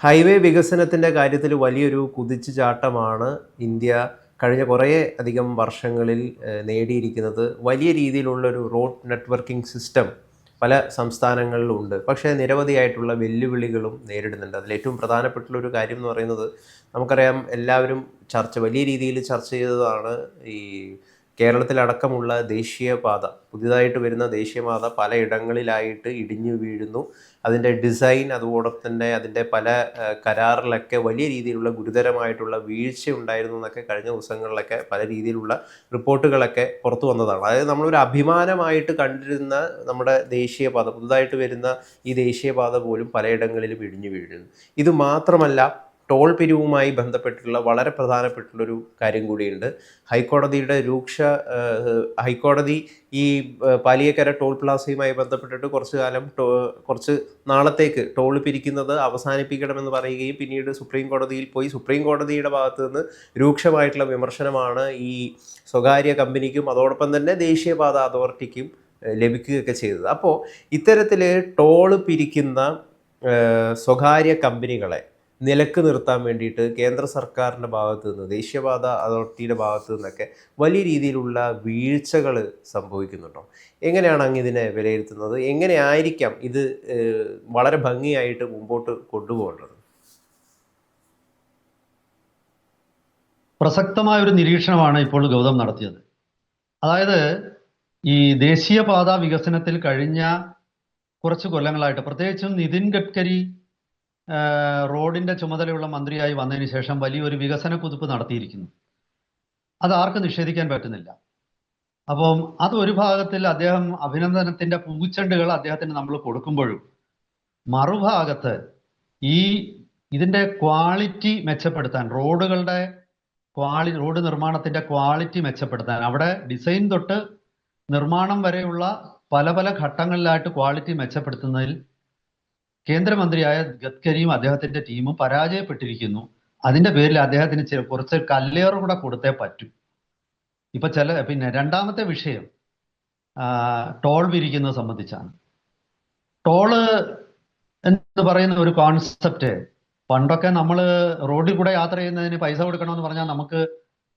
Highway വികസനത്തിന്റെ കാര്യത്തിൽ വലിയൊരു കുതിച്ചു ചാട്ടമാണ് ഇന്ത്യ കഴിഞ്ഞ കുറേ അധികം വർഷങ്ങളിൽ നേടിയിരിക്കുന്നത്. വലിയ രീതിയിലുള്ളൊരു റോഡ് നെറ്റ്വർക്കിംഗ് സിസ്റ്റം പല സംസ്ഥാനങ്ങളിലും ഉണ്ട് പക്ഷേ നിരവധിയായിട്ടുള്ള വെല്ലുവിളികളും നേരിടുന്നുണ്ട്. അതിൽ ഏറ്റവും പ്രധാനപ്പെട്ടുള്ളൊരു കാര്യം എന്ന് പറയുന്നത് നമുക്കറിയാം എല്ലാവരും ചർച്ച വലിയ രീതിയിൽ ചർച്ച ചെയ്തതാണ് ഈ കേരളത്തിലടക്കമുള്ള ദേശീയപാത പുതിയതായിട്ട് വരുന്ന ദേശീയപാത പലയിടങ്ങളിലായിട്ട് ഇടിഞ്ഞു വീഴുന്നു. അതിന്റെ ഡിസൈൻ അതോടൊപ്പം തന്നെ അതിന്റെ പല കരാറിലൊക്കെ വലിയ രീതിയിലുള്ള ഗുരുതരമായിട്ടുള്ള വീഴ്ച ഉണ്ടായിരുന്നു എന്നൊക്കെ കഴിഞ്ഞ ദിവസങ്ങളിലൊക്കെ പല രീതിയിലുള്ള റിപ്പോർട്ടുകളൊക്കെ പുറത്തു വന്നതാണ്. അതായത് നമ്മളൊരു അഭിമാനമായിട്ട് കണ്ടിരുന്ന നമ്മുടെ ദേശീയപാത പുതുതായിട്ട് വരുന്ന ഈ ദേശീയപാത പോലും പലയിടങ്ങളിലും ഇടിഞ്ഞു വീഴുന്നു. ഇത് മാത്രമല്ല ടോൾ പിരിവുമായി ബന്ധപ്പെട്ടിട്ടുള്ള വളരെ പ്രധാനപ്പെട്ടുള്ളൊരു കാര്യം കൂടിയുണ്ട്. ഹൈക്കോടതിയുടെ രൂക്ഷ ഹൈക്കോടതി ഈ പാലിയക്കര ടോൾ പ്ലാസയുമായി ബന്ധപ്പെട്ടിട്ട് കുറച്ച് കാലം ടോ കുറച്ച് നാളത്തേക്ക് ടോൾ പിരിക്കുന്നത് അവസാനിപ്പിക്കണമെന്ന് പറയുകയും പിന്നീട് സുപ്രീം കോടതിയിൽ പോയി സുപ്രീം കോടതിയുടെ ഭാഗത്തു നിന്ന് രൂക്ഷമായിട്ടുള്ള വിമർശനമാണ് ഈ സ്വകാര്യ കമ്പനിക്കും അതോടൊപ്പം തന്നെ ദേശീയപാത അതോറിറ്റിക്കും ലഭിക്കുകയൊക്കെ ചെയ്തത്. അപ്പോൾ ഇത്തരത്തിൽ ടോൾ പിരിക്കുന്ന സ്വകാര്യ കമ്പനികളെ നിലയ്ക്ക് നിർത്താൻ വേണ്ടിയിട്ട് കേന്ദ്ര സർക്കാരിന്റെ ഭാഗത്ത് നിന്ന് ദേശീയപാത അതോറിറ്റിയുടെ ഭാഗത്ത് നിന്നൊക്കെ വലിയ രീതിയിലുള്ള വീഴ്ചകൾ സംഭവിക്കുന്നുണ്ടോ? എങ്ങനെയാണ് അങ്ങ് ഇതിനെ വിലയിരുത്തുന്നത്? എങ്ങനെയായിരിക്കാം ഇത് വളരെ ഭംഗിയായിട്ട് മുമ്പോട്ട് കൊണ്ടുപോകേണ്ടത്? പ്രസക്തമായ ഒരു നിരീക്ഷണമാണ് ഇപ്പോൾ ഗൗതം നടത്തിയത്. അതായത് ഈ ദേശീയപാത വികസനത്തിൽ കഴിഞ്ഞ കുറച്ച് കൊല്ലങ്ങളായിട്ട് പ്രത്യേകിച്ചും നിതിൻ ഗഡ്കരി റോഡിന്റെ ചുമതലയുള്ള മന്ത്രിയായി വന്നതിന് ശേഷം വലിയൊരു വികസന കുതിപ്പ് നടത്തിയിരിക്കുന്നു. അത് ആർക്കും നിഷേധിക്കാൻ പറ്റുന്നില്ല. അപ്പം അത് ഒരു ഭാഗത്തിൽ അദ്ദേഹം അഭിനന്ദനത്തിന്റെ പൂച്ചെണ്ടുകൾ അദ്ദേഹത്തിന് നമ്മൾ കൊടുക്കുമ്പോഴും മറുഭാഗത്ത് ഈ ഇതിന്റെ ക്വാളിറ്റി മെച്ചപ്പെടുത്താൻ റോഡുകളുടെ ക്വാളി റോഡ് നിർമ്മാണത്തിന്റെ ക്വാളിറ്റി മെച്ചപ്പെടുത്താൻ അവിടെ ഡിസൈൻ തൊട്ട് നിർമ്മാണം വരെയുള്ള പല പല ഘട്ടങ്ങളിലായിട്ട് ക്വാളിറ്റി മെച്ചപ്പെടുത്തുന്നതിൽ കേന്ദ്രമന്ത്രിയായ ഗഡ്കരിയും അദ്ദേഹത്തിന്റെ ടീമും പരാജയപ്പെട്ടിരിക്കുന്നു. അതിന്റെ പേരിൽ അദ്ദേഹത്തിന് കുറച്ച് കല്ലേറ് കൂടെ കൊടുത്തേ പറ്റൂ. ഇപ്പൊ ചില പിന്നെ രണ്ടാമത്തെ വിഷയം ടോൾ വിരിക്കുന്നത് സംബന്ധിച്ചാണ്. ടോൾ എന്ന് പറയുന്ന ഒരു കോൺസെപ്റ്റ് പണ്ടൊക്കെ നമ്മൾ റോഡിൽ കൂടെ യാത്ര ചെയ്യുന്നതിന് പൈസ കൊടുക്കണമെന്ന് പറഞ്ഞാൽ നമുക്ക്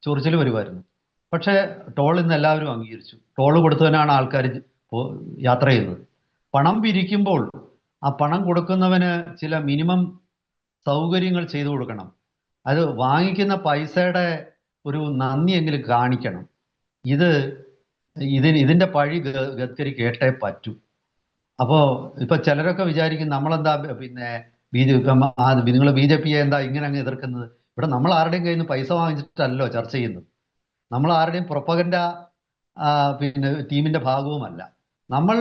ചൊറിച്ചിൽ വരുമായിരുന്നു പക്ഷേ ടോൾ ഇന്ന് എല്ലാവരും അംഗീകരിച്ചു. ടോൾ കൊടുത്തതിനാണ് ആൾക്കാർ യാത്ര ചെയ്യുന്നത്. പണം പിരിക്കുമ്പോൾ ആ പണം കൊടുക്കുന്നവന് ചില മിനിമം സൗകര്യങ്ങൾ ചെയ്തു കൊടുക്കണം. അത് വാങ്ങിക്കുന്ന പൈസയുടെ ഒരു നന്ദിയെങ്കിലും കാണിക്കണം. ഇത് ഇതിന് ഇതിന്റെ പഴി ഗഡ്കരി കേട്ടേ പറ്റൂ. അപ്പോൾ ഇപ്പൊ ചിലരൊക്കെ വിചാരിക്കും നമ്മളെന്താ പിന്നെ ബി ജെ പി നിങ്ങൾ ബി ജെ പിയെ എന്താ ഇങ്ങനെ അങ്ങ് എതിർക്കുന്നത്? ഇവിടെ നമ്മൾ ആരുടെയും കയ്യിൽ നിന്ന് പൈസ വാങ്ങിച്ചിട്ടല്ലോ ചർച്ച ചെയ്യുന്നത്. നമ്മൾ ആരുടെയും പുറപ്പകന്റെ പിന്നെ ടീമിന്റെ ഭാഗവുമല്ല. നമ്മൾ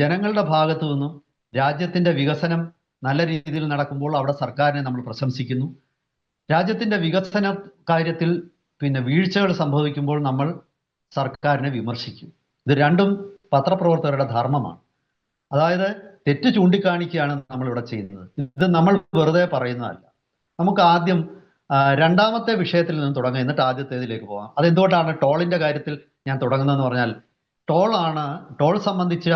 ജനങ്ങളുടെ ഭാഗത്തു നിന്നും രാജ്യത്തിന്റെ വികസനം നല്ല രീതിയിൽ നടക്കുമ്പോൾ അവിടെ സർക്കാരിനെ നമ്മൾ പ്രശംസിക്കുന്നു. രാജ്യത്തിന്റെ വികസന കാര്യത്തിൽ പിന്നെ വീഴ്ചകൾ സംഭവിക്കുമ്പോൾ നമ്മൾ സർക്കാരിനെ വിമർശിക്കും. ഇത് രണ്ടും പത്രപ്രവർത്തകരുടെ ധർമ്മമാണ്. അതായത് തെറ്റ് ചൂണ്ടിക്കാണിക്കുകയാണ് നമ്മളിവിടെ ചെയ്യുന്നത്. ഇത് നമ്മൾ വെറുതെ പറയുന്നതല്ല. നമുക്ക് ആദ്യം രണ്ടാമത്തെ വിഷയത്തിൽ നിന്ന് തുടങ്ങാം. എന്നിട്ട് ആദ്യത്തേതിലേക്ക് പോകാം. അതെന്തുകൊണ്ടാണ് ടോളിന്റെ കാര്യത്തിൽ ഞാൻ തുടങ്ങുന്നതെന്ന് പറഞ്ഞാൽ ടോളാണ് ടോൾ സംബന്ധിച്ച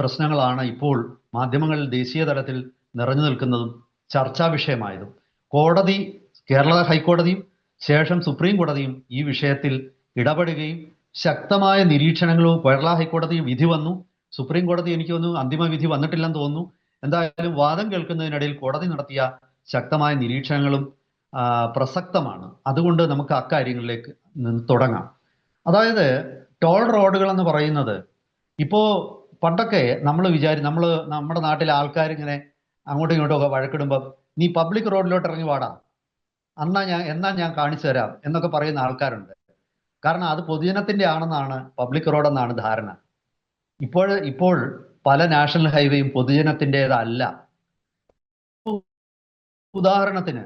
പ്രശ്നങ്ങളാണ് ഇപ്പോൾ മാധ്യമങ്ങളിൽ ദേശീയ തലത്തിൽ നിറഞ്ഞു നിൽക്കുന്നതും ചർച്ചാ വിഷയമായതും. കോടതി കേരള ഹൈക്കോടതിയും ശേഷം സുപ്രീം കോടതിയും ഈ വിഷയത്തിൽ ഇടപെടുകയും ശക്തമായ നിരീക്ഷണങ്ങളും കേരള ഹൈക്കോടതി വിധി വന്നു. സുപ്രീം കോടതി എനിക്ക് തോന്നുന്നു അന്തിമ വിധി വന്നിട്ടില്ലെന്ന് തോന്നുന്നു. എന്തായാലും വാദം കേൾക്കുന്നതിനിടയിൽ കോടതി നടത്തിയ ശക്തമായ നിരീക്ഷണങ്ങളും പ്രസക്തമാണ്. അതുകൊണ്ട് നമുക്ക് അക്കാര്യങ്ങളിലേക്ക് തുടങ്ങാം. അതായത് ടോൾ റോഡുകൾ എന്ന് പറയുന്നത് ഇപ്പോ പണ്ടൊക്കെ നമ്മൾ വിചാരി നമ്മൾ നമ്മുടെ നാട്ടിലെ ആൾക്കാർ ഇങ്ങനെ അങ്ങോട്ടും ഇങ്ങോട്ടും ഒക്കെ വഴക്കിടുമ്പോൾ നീ പബ്ലിക് റോഡിലോട്ട് ഇറങ്ങി വാടാ. അന്നാ ഞാൻ എന്നാ ഞാൻ കാണിച്ചു തരാം എന്നൊക്കെ പറയുന്ന ആൾക്കാരുണ്ട്. കാരണം അത് പൊതുജനത്തിന്റെ ആണെന്നാണ് പബ്ലിക് റോഡെന്നാണ് ധാരണ. ഇപ്പോൾ ഇപ്പോൾ പല നാഷണൽ ഹൈവേയും പൊതുജനത്തിന്റെതല്ല. ഉദാഹരണത്തിന്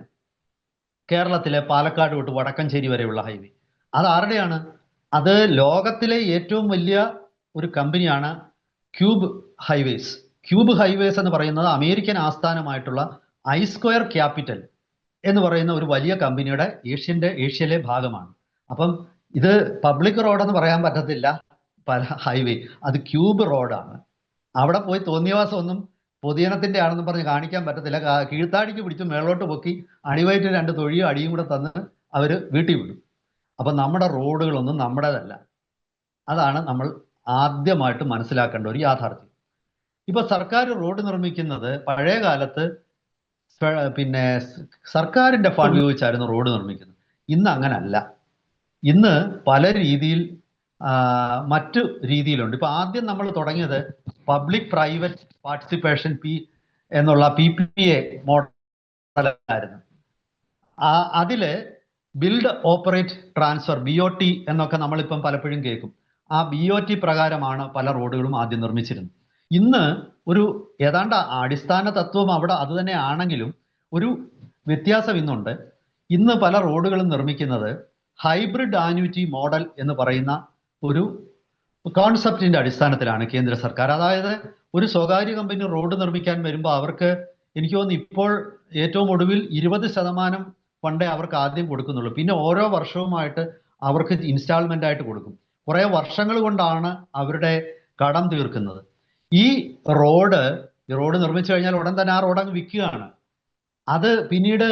കേരളത്തിലെ പാലക്കാട് തൊട്ട് വടക്കഞ്ചേരി വരെയുള്ള ഹൈവേ അത് ആരുടെയാണ്? അത് ലോകത്തിലെ ഏറ്റവും വലിയ ഒരു കമ്പനിയാണ് ക്യൂബ് ഹൈവേസ്. ക്യൂബ് ഹൈവേസ് എന്ന് പറയുന്നത് അമേരിക്കൻ ആസ്ഥാനമായിട്ടുള്ള ഐ സ്ക്വയർ ക്യാപിറ്റൽ എന്ന് പറയുന്ന ഒരു വലിയ കമ്പനിയുടെ ഏഷ്യന്റെ ഏഷ്യയിലെ ഭാഗമാണ്. അപ്പം ഇത് പബ്ലിക് റോഡെന്ന് പറയാൻ പറ്റത്തില്ല. പല ഹൈവേ. അത് ക്യൂബ് റോഡാണ്. അവിടെ പോയി തോന്നിയവാസം ഒന്നും പൊതുജനത്തിന്റെ ആണെന്ന് പറഞ്ഞ് കാണിക്കാൻ പറ്റത്തില്ല. കീഴ്ത്താടിക്ക് പിടിച്ച് മേളോട്ട് പൊക്കി അണിവയറ്റ് രണ്ട് തൊഴിയും അടിയും കൂടെ തന്ന് അവർ വീട്ടിൽ വിടും. അപ്പം നമ്മുടെ റോഡുകളൊന്നും നമ്മുടേതല്ല. അതാണ് നമ്മൾ ആദ്യമായിട്ട് മനസ്സിലാക്കേണ്ട ഒരു യാഥാർത്ഥ്യം. ഇപ്പൊ സർക്കാർ റോഡ് നിർമ്മിക്കുന്നത് പഴയ കാലത്ത് പിന്നെ സർക്കാരിന്റെ ഫണ്ട് ഉപയോഗിച്ചായിരുന്നു റോഡ് നിർമ്മിക്കുന്നത്. ഇന്ന് അങ്ങനല്ല. ഇന്ന് പല രീതിയിൽ മറ്റു രീതിയിലുണ്ട്. ഇപ്പൊ ആദ്യം നമ്മൾ തുടങ്ങിയത് പബ്ലിക് പ്രൈവറ്റ് പാർട്ടിസിപ്പേഷൻ പി എന്നുള്ള പി പി എ മോഡലായിരുന്നു. അതിൽ build operate transfer B O T എന്നൊക്കെ നമ്മളിപ്പം പലപ്പോഴും കേൾക്കും. ആ ബി ഒ ടി പ്രകാരമാണ് പല റോഡുകളും ആദ്യം നിർമ്മിച്ചിരുന്നത്. ഇന്ന് ഒരു ഏതാണ്ട് അടിസ്ഥാന തത്വം അവിടെ അത് തന്നെ ആണെങ്കിലും ഒരു വ്യത്യാസം ഇന്നുണ്ട്. ഇന്ന് പല റോഡുകളും നിർമ്മിക്കുന്നത് ഹൈബ്രിഡ് ആന്യൂറ്റി മോഡൽ എന്ന് പറയുന്ന ഒരു കോൺസെപ്റ്റിന്റെ അടിസ്ഥാനത്തിലാണ് കേന്ദ്ര സർക്കാർ. അതായത് ഒരു സ്വകാര്യ കമ്പനി റോഡ് നിർമ്മിക്കാൻ വരുമ്പോൾ അവർക്ക് എനിക്ക് തോന്നുന്നു ഇപ്പോൾ ഏറ്റവും ഒടുവിൽ ഇരുപത് ശതമാനം ഫണ്ടേ അവർക്ക് ആദ്യം കൊടുക്കുന്നുള്ളൂ. പിന്നെ ഓരോ വർഷവുമായിട്ട് അവർക്ക് ഇൻസ്റ്റാൾമെന്റ് ആയിട്ട് കൊടുക്കും. കുറെ വർഷങ്ങൾ കൊണ്ടാണ് അവരുടെ കടം തീർക്കുന്നത്. ഈ റോഡ് ഈ റോഡ് നിർമ്മിച്ചു കഴിഞ്ഞാൽ ഉടൻ തന്നെ ആ റോഡ് അങ്ങ് വിൽക്കുകയാണ്. അത് പിന്നീട്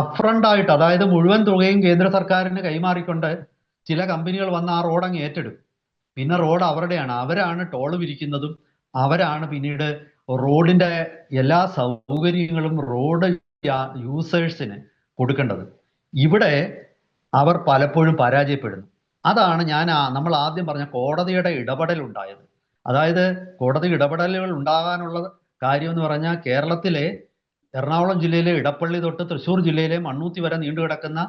അപ്രണ്ട് ആയിട്ട് അതായത് മുഴുവൻ തുകയും കേന്ദ്ര സർക്കാരിന് കൈമാറിക്കൊണ്ട് ചില കമ്പനികൾ വന്ന് ആ റോഡ് അങ്ങ് ഏറ്റെടുക്കും. പിന്നെ റോഡ് അവരുടെയാണ്. അവരാണ് ടോൾ വിരിക്കുന്നതും അവരാണ് പിന്നീട് റോഡിന്റെ എല്ലാ സൗകര്യങ്ങളും റോഡ് യൂസേഴ്സിന് കൊടുക്കേണ്ടത്. ഇവിടെ അവർ പലപ്പോഴും പരാജയപ്പെടുന്നു. അതാണ് ഞാൻ നമ്മൾ ആദ്യം പറഞ്ഞ കോടതിയുടെ ഇടപെടൽ ഉണ്ടായത് അതായത് കോടതി ഇടപെടലുകൾ ഉണ്ടാകാനുള്ള കാര്യം എന്ന് പറഞ്ഞാൽ കേരളത്തിലെ എറണാകുളം ജില്ലയിലെ ഇടപ്പള്ളി തൊട്ട് തൃശ്ശൂർ ജില്ലയിലെ മണ്ണൂത്തി വരെ നീണ്ടു കിടക്കുന്ന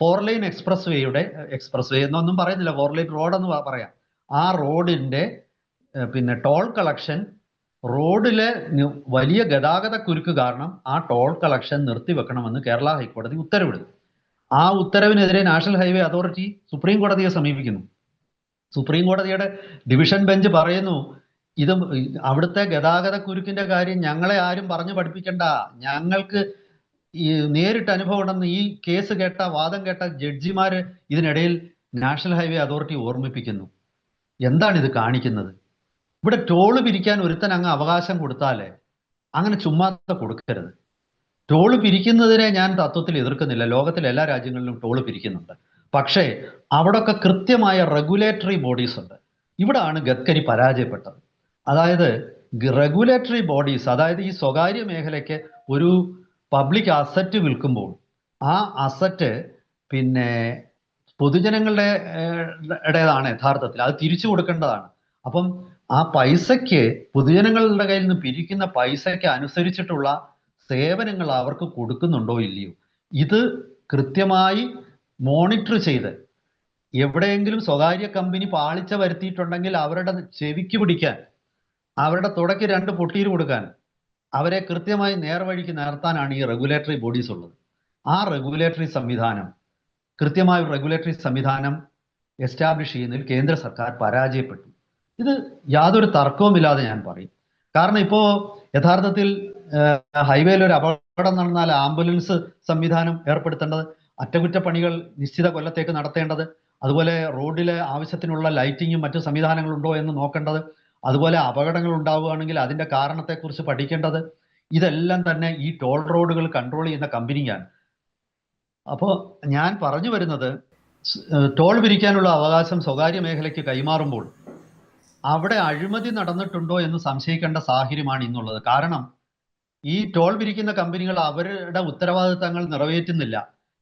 ഫോർ ലൈൻ എക്സ്പ്രസ് വേയുടെ എക്സ്പ്രസ് വേ എന്നൊന്നും പറയുന്നില്ല ഫോർ ലൈൻ റോഡ് എന്ന് പറയാം. ആ റോഡിന്റെ പിന്നെ ടോൾ കളക്ഷൻ റോഡിലെ വലിയ ഗതാഗത കുരുക്ക് കാരണം ആ ടോൾ കളക്ഷൻ നിർത്തിവെക്കണമെന്ന് കേരള ഹൈക്കോടതി ഉത്തരവിടുന്നു. ആ ഉത്തരവിനെതിരെ നാഷണൽ ഹൈവേ അതോറിറ്റി സുപ്രീം കോടതിയെ സമീപിക്കുന്നു. സുപ്രീം കോടതിയുടെ ഡിവിഷൻ ബെഞ്ച് പറയുന്നു ഇത് അവിടുത്തെ ഗതാഗത കുരുക്കിന്റെ കാര്യം ഞങ്ങളെ ആരും പറഞ്ഞു പഠിപ്പിക്കണ്ട. ഞങ്ങൾക്ക് ഈ നേരിട്ട് അനുഭവം ഉണ്ടെന്ന് ഈ കേസ് കേട്ട വാദം കേട്ട ജഡ്ജിമാർ ഇതിനിടയിൽ നാഷണൽ ഹൈവേ അതോറിറ്റി ഓർമ്മിപ്പിക്കുന്നു. എന്താണ് ഇത് കാണിക്കുന്നത്? ഇവിടെ ടോൾ പിരിക്കാൻ ഒരുത്തൻ അങ്ങ് അവകാശം കൊടുത്താലേ അങ്ങനെ ചുമ്മാതെ കൊടുക്കരുത്. ടോൾ പിരിക്കുന്നതിനെ ഞാൻ തത്വത്തിൽ എതിർക്കുന്നില്ല. ലോകത്തിലെ എല്ലാ രാജ്യങ്ങളിലും ടോൾ പിരിക്കുന്നുണ്ട്. പക്ഷേ അവിടെ ഒക്കെ കൃത്യമായ റെഗുലേറ്ററി ബോഡീസ് ഉണ്ട്. ഇവിടാണ് ഗഡ്കരി പരാജയപ്പെട്ടത്. അതായത് റെഗുലേറ്ററി ബോഡീസ് അതായത് ഈ സ്വകാര്യ മേഖലയ്ക്ക് ഒരു പബ്ലിക് അസറ്റ് വിൽക്കുമ്പോൾ ആ അസറ്റ് പിന്നെ പൊതുജനങ്ങളുടെ ഇടേതാണ് യഥാർത്ഥത്തിൽ. അത് തിരിച്ചു കൊടുക്കേണ്ടതാണ്. അപ്പം ആ പൈസയ്ക്ക് പൊതുജനങ്ങളുടെ കയ്യിൽ നിന്ന് പിരിക്കുന്ന പൈസയ്ക്ക് അനുസരിച്ചിട്ടുള്ള സേവനങ്ങൾ അവർക്ക് കൊടുക്കുന്നുണ്ടോ ഇല്ലയോ? ഇത് കൃത്യമായി മോണിറ്റർ ചെയ്ത് എവിടെയെങ്കിലും സ്വകാര്യ കമ്പനി പാളിച്ച വരുത്തിയിട്ടുണ്ടെങ്കിൽ അവരുടെ ചെവിക്ക് പിടിക്കാൻ അവരുടെ തുടക്ക് രണ്ട് പൊട്ടീര് കൊടുക്കാൻ അവരെ കൃത്യമായി നേർവഴിക്ക് നേർത്താനാണ് ഈ റെഗുലേറ്ററി ബോഡീസ് ഉള്ളത്. ആ റെഗുലേറ്ററി സംവിധാനം കൃത്യമായ റെഗുലേറ്ററി സംവിധാനം എസ്റ്റാബ്ലിഷ് ചെയ്യുന്നതിൽ കേന്ദ്ര സർക്കാർ പരാജയപ്പെട്ടു. ഇത് യാതൊരു തർക്കവുമില്ലാതെ ഞാൻ പറയും. കാരണം ഇപ്പോ യഥാർത്ഥത്തിൽ ഹൈവേയിൽ ഒരു അപകടം നടന്നാൽ ആംബുലൻസ് സംവിധാനം ഏർപ്പെടുത്തേണ്ടത് അറ്റകുറ്റപ്പണികൾ നിശ്ചിത കൊല്ലത്തേക്ക് നടത്തേണ്ടത് അതുപോലെ റോഡിലെ ആവശ്യത്തിനുള്ള ലൈറ്റിങ്ങും മറ്റു സംവിധാനങ്ങളുണ്ടോ എന്ന് നോക്കേണ്ടത് അതുപോലെ അപകടങ്ങൾ ഉണ്ടാവുകയാണെങ്കിൽ അതിന്റെ കാരണത്തെക്കുറിച്ച് പഠിക്കേണ്ടത് ഇതെല്ലാം തന്നെ ഈ ടോൾ റോഡുകൾ കൺട്രോൾ ചെയ്യുന്ന കമ്പനിയാണ് അപ്പോൾ ഞാൻ പറഞ്ഞു വരുന്നത് ടോൾ പിരിക്കാനുള്ള അവകാശം സ്വകാര്യ മേഖലയ്ക്ക് കൈമാറുമ്പോൾ അവിടെ അഴിമതി നടന്നിട്ടുണ്ടോ എന്ന് സംശയിക്കേണ്ട സാഹചര്യമാണ് ഇന്നുള്ളത്. കാരണം ഈ ടോൾ പിരിക്കുന്ന കമ്പനികൾ അവരുടെ ഉത്തരവാദിത്തങ്ങൾ നിറവേറ്റുന്നില്ല.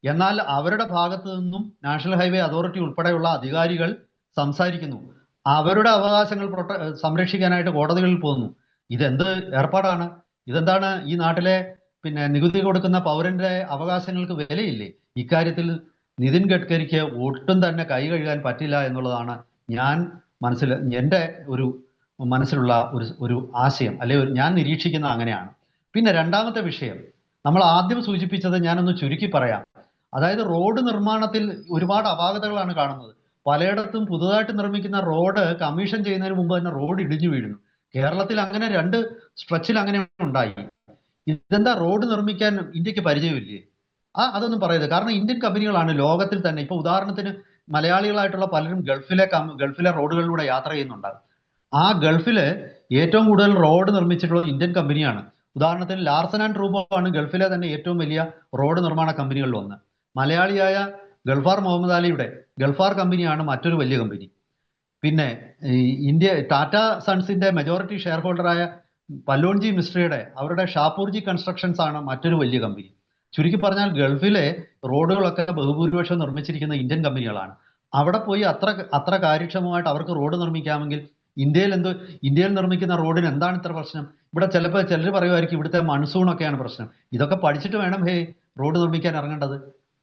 എന്നാൽ അവരുടെ ഭാഗത്തു നിന്നും നാഷണൽ ഹൈവേ അതോറിറ്റി ഉൾപ്പെടെയുള്ള അധികാരികൾ സംസാരിക്കുന്നു. അവരുടെ അവകാശങ്ങൾ പ്രൊട്ട സംരക്ഷിക്കാനായിട്ട് കോടതികളിൽ പോകുന്നു. ഇതെന്ത് ഏർപ്പാടാണ്? ഇതെന്താണ് ഈ നാട്ടിലെ പിന്നെ നികുതി കൊടുക്കുന്ന പൗരന്റെ അവകാശങ്ങൾക്ക് വിലയില്ലേ? ഇക്കാര്യത്തിൽ നിതിൻ ഗഡ്കരിക്ക് ഒട്ടും തന്നെ കൈ കഴുകാൻ പറ്റില്ല എന്നുള്ളതാണ് ഞാൻ മനസ്സിൽ എന്റെ ഒരു മനസ്സിലുള്ള ഒരു ഒരു ആശയം. അല്ലെ ഞാൻ നിരീക്ഷിക്കുന്ന അങ്ങനെയാണ്. പിന്നെ രണ്ടാമത്തെ വിഷയം. നമ്മൾ ആദ്യം സൂചിപ്പിച്ചത് ഞാനൊന്ന് ചുരുക്കി പറയാം. അതായത് റോഡ് നിർമ്മാണത്തിൽ ഒരുപാട് അപാകതകളാണ് കാണുന്നത്. പലയിടത്തും പുതുതായിട്ട് നിർമ്മിക്കുന്ന റോഡ് കമ്മീഷൻ ചെയ്യുന്നതിന് മുമ്പ് തന്നെ റോഡ് ഇടിഞ്ഞു വീഴുന്നു. കേരളത്തിൽ അങ്ങനെ രണ്ട് സ്ട്രെച്ചിൽ അങ്ങനെ ഉണ്ടായി. ഇതെന്താ റോഡ് നിർമ്മിക്കാൻ ഇന്ത്യയ്ക്ക് പരിചയമില്ലേ? ആ അതൊന്നും പറയരുത്. കാരണം ഇന്ത്യൻ കമ്പനികളാണ് ലോകത്തിൽ തന്നെ. ഇപ്പൊ ഉദാഹരണത്തിന് മലയാളികളായിട്ടുള്ള പലരും ഗൾഫിലെ ഗൾഫിലെ റോഡുകളിലൂടെ യാത്ര ചെയ്യുന്നുണ്ടാകും. ആ ഗൾഫിൽ ഏറ്റവും കൂടുതൽ റോഡ് നിർമ്മിച്ചിട്ടുള്ള ഇന്ത്യൻ കമ്പനിയാണ് ഉദാഹരണത്തിന് ലാർസൻ ആൻഡ് ട്രൂബോ ആണ് ഗൾഫിലെ തന്നെ ഏറ്റവും വലിയ റോഡ് നിർമ്മാണ കമ്പനികളിൽ ഒന്ന്. മലയാളിയായ ഗൾഫാർ മുഹമ്മദ് അലിയുടെ ഗൾഫാർ കമ്പനിയാണ് മറ്റൊരു വലിയ കമ്പനി. പിന്നെ ഇന്ത്യ ടാറ്റ സൺസിന്റെ മെജോറിറ്റി ഷെയർ ഹോൾഡറായ പല്ലോൺജി മിസ്ട്രിയുടെ അവരുടെ ഷാപ്പൂർജി കൺസ്ട്രക്ഷൻസ് ആണ് മറ്റൊരു വലിയ കമ്പനി. ചുരുക്കി പറഞ്ഞാൽ ഗൾഫിലെ റോഡുകളൊക്കെ ബഹുഭൂരിപക്ഷം നിർമ്മിച്ചിരിക്കുന്ന ഇന്ത്യൻ കമ്പനികളാണ്. അവിടെ പോയി അത്ര അത്ര കാര്യക്ഷമമായിട്ട് അവർക്ക് റോഡ് നിർമ്മിക്കാമെങ്കിൽ ഇന്ത്യയിൽ എന്തോ ഇന്ത്യയിൽ നിർമ്മിക്കുന്ന റോഡിന് എന്താണ് ഇത്ര പ്രശ്നം? ഇവിടെ ചിലപ്പോൾ ചിലർ പറയുമായിരിക്കും ഇവിടുത്തെ മൺസൂൺ ഒക്കെയാണ് പ്രശ്നം. ഇതൊക്കെ പഠിച്ചിട്ട് വേണം ഹേ റോഡ് നിർമ്മിക്കാൻ ഇറങ്ങേണ്ടത്.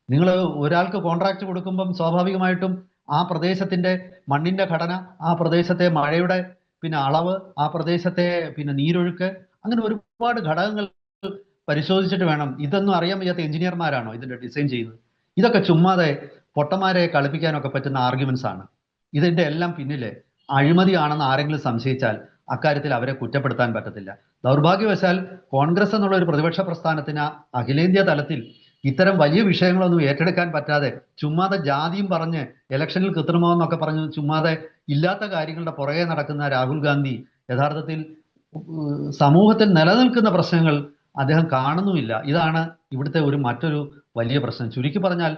നിങ്ങൾ ഒരാൾക്ക് കോൺട്രാക്ട് കൊടുക്കുമ്പം സ്വാഭാവികമായിട്ടും ആ പ്രദേശത്തിന്റെ മണ്ണിന്റെ ഘടന ആ പ്രദേശത്തെ മഴയുടെ പിന്നെ അളവ് ആ പ്രദേശത്തെ പിന്നെ നീരൊഴുക്ക് അങ്ങനെ ഒരുപാട് ഘടകങ്ങൾ പരിശോധിച്ചിട്ട് വേണം. ഇതൊന്നും അറിയാൻ വയ്യാത്ത എഞ്ചിനീയർമാരാണോ ഇതിന്റെ ഡിസൈൻ ചെയ്യുന്നത്? ഇതൊക്കെ ചുമ്മാതെ പൊട്ടന്മാരെ കളിപ്പിക്കാനൊക്കെ പറ്റുന്ന ആർഗ്യുമെന്റ്സ് ആണ്. ഇതിന്റെ എല്ലാം പിന്നിലെ അഴിമതിയാണെന്ന് ആരെങ്കിലും സംശയിച്ചാൽ അക്കാര്യത്തിൽ അവരെ കുറ്റപ്പെടുത്താൻ പറ്റത്തില്ല. ദൗർഭാഗ്യവശാൽ കോൺഗ്രസ് എന്നുള്ള ഒരു പ്രതിപക്ഷ പ്രസ്ഥാനത്തിന് അഖിലേന്ത്യാ തലത്തിൽ ഇത്തരം വലിയ വിഷയങ്ങളൊന്നും ഏറ്റെടുക്കാൻ പറ്റാതെ ചുമ്മാതെ ജാതിയും പറഞ്ഞ് ഇലക്ഷനിൽ കൃത്രിമോ എന്നൊക്കെ പറഞ്ഞ് ചുമ്മാതെ ഇല്ലാത്ത കാര്യങ്ങളുടെ പുറകെ നടക്കുന്ന രാഹുൽ ഗാന്ധി യഥാർത്ഥത്തിൽ സമൂഹത്തിൽ നിലനിൽക്കുന്ന പ്രശ്നങ്ങൾ അദ്ദേഹം കാണുന്നുമില്ല. ഇതാണ് ഇവിടുത്തെ ഒരു മറ്റൊരു വലിയ പ്രശ്നം. ചുരുക്കി പറഞ്ഞാൽ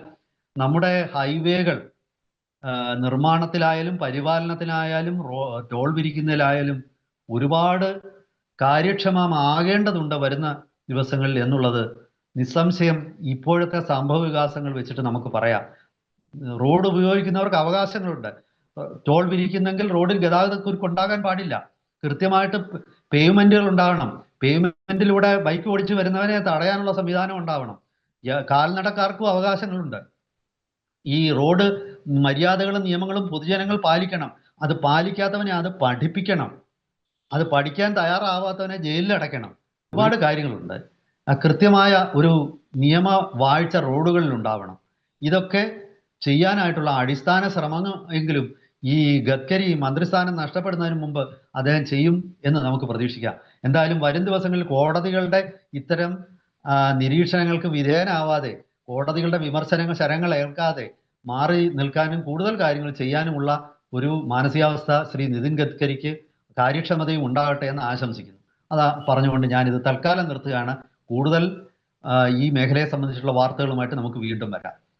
നമ്മുടെ ഹൈവേകൾ നിർമ്മാണത്തിലായാലും പരിപാലനത്തിലായാലും ടോൾ പിരിക്കുന്നതിലായാലും ഒരുപാട് കാര്യക്ഷമമാകേണ്ടതുണ്ട് വരുന്ന ദിവസങ്ങളിൽ എന്നുള്ളത് നിസ്സംശയം ഇപ്പോഴത്തെ സംഭവ വികാസങ്ങൾ വെച്ചിട്ട് നമുക്ക് പറയാം. റോഡ് ഉപയോഗിക്കുന്നവർക്ക് അവകാശങ്ങളുണ്ട്. ടോൾ വിരിക്കുന്നെങ്കിൽ റോഡിൽ ഗതാഗതക്കുരുക്ക് ഉണ്ടാകാൻ പാടില്ല. കൃത്യമായിട്ട് പേയ്മെന്റുകൾ ഉണ്ടാകണം. പേയ്മെന്റിലൂടെ ബൈക്ക് ഓടിച്ചു വരുന്നവനെ തടയാനുള്ള സംവിധാനം ഉണ്ടാവണം. കാൽനടക്കാർക്കും അവകാശങ്ങളുണ്ട്. ഈ റോഡ് മര്യാദകളും നിയമങ്ങളും പൊതുജനങ്ങൾ പാലിക്കണം. അത് പാലിക്കാത്തവനെ അത് പഠിപ്പിക്കണം. അത് പഠിക്കാൻ തയ്യാറാവാത്തവനെ ജയിലിൽ അടയ്ക്കണം. ഒരുപാട് കാര്യങ്ങളുണ്ട്. കൃത്യമായ ഒരു നിയമ വാഴ്ച റോഡുകളിൽ ഉണ്ടാവണം. ഇതൊക്കെ ചെയ്യാനായിട്ടുള്ള അടിസ്ഥാന ശ്രമങ്ങൾ എങ്കിലും ഈ ഗഡ്കരി മന്ത്രിസ്ഥാനം നഷ്ടപ്പെടുന്നതിന് മുമ്പ് അദ്ദേഹം ചെയ്യും എന്ന് നമുക്ക് പ്രതീക്ഷിക്കാം. എന്തായാലും വരും ദിവസങ്ങളിൽ കോടതികളുടെ ഇത്തരം നിരീക്ഷണങ്ങൾക്ക് വിധേയനാവാതെ കോടതികളുടെ വിമർശനങ്ങൾ ശരങ്ങൾ ഏൽക്കാതെ മാറി നിൽക്കാനും കൂടുതൽ കാര്യങ്ങൾ ചെയ്യാനുമുള്ള ഒരു മാനസികാവസ്ഥ ശ്രീ നിതിൻ ഗഡ്കരിക്ക് കാര്യക്ഷമതയും ഉണ്ടാകട്ടെ എന്ന് ആശംസിക്കുന്നു. അതാ പറഞ്ഞുകൊണ്ട് ഞാനിത് തൽക്കാലം നിർത്തുകയാണ്. കൂടുതൽ ഈ മേഖലയെ സംബന്ധിച്ചുള്ള വാർത്തകളുമായിട്ട് നമുക്ക് വീണ്ടും വരാം.